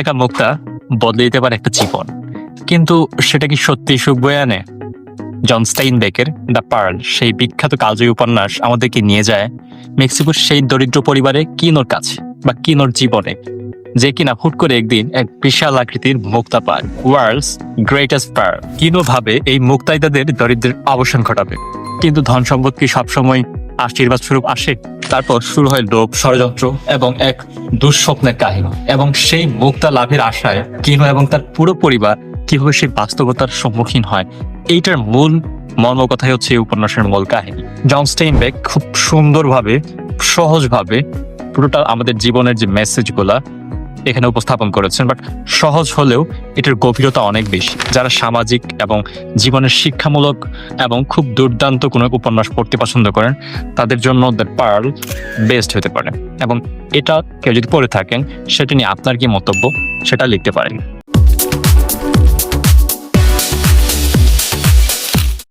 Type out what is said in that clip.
একটা মুক্তা বদলে দিতে পারে একটা জীবন। কিন্তু সেটা কি সত্যি সুখ বয়ে আনে? জন স্টেইন বেকের দ্য পার্ল, সেই বিখ্যাত কালজয়ী উপন্যাস আমাদেরকে নিয়ে যায় মেক্সিকোর সেই দরিদ্র পরিবারে কিনোর কাছে বা কিনোর জীবনে, যে কিনা হুট করে একদিন এক বিশাল আকৃতির মুক্তা পায়, ওয়ার্ল্ডস গ্রেটেস্ট পার কিনো ভাবে এই মুক্তাই তাদের দরিদ্রের অবসান ঘটাবে। কিন্তু ধন সম্পদ কি সবসময় আশীর্বাদ স্বরূপ আসে। তারপর শুরু হয় লোভ, ষড়যন্ত্র এবং এক দুঃস্বপ্নের কাহিনী। এবং সেই মুক্তা লাভের আশায় কিনো এবং তার পুরো পরিবার কীভাবে সেই বাস্তবতার সম্মুখীন হয়, এইটার মূল মর্মকথাই হচ্ছে এই উপন্যাসের মূল কাহিনী। জন স্টেইনবেক খুব সুন্দরভাবে, সহজভাবে পুরোটা আমাদের জীবনের যে মেসেজগুলা এখানে উপস্থাপন করেছেন বাট সহজ হলেও এটার গভীরতা অনেক বেশি। যারা সামাজিক এবং জীবনের শিক্ষামূলক এবং খুব দুর্দান্ত কোনো উপন্যাস পড়তে পছন্দ করেন, তাদের জন্য দ্য পার্ল বেস্ট হতে পারে। এবং এটা কেউ যদি পড়ে থাকেন, সেটা নিয়ে আপনার কি মন্তব্য? সেটা লিখতে পারেন।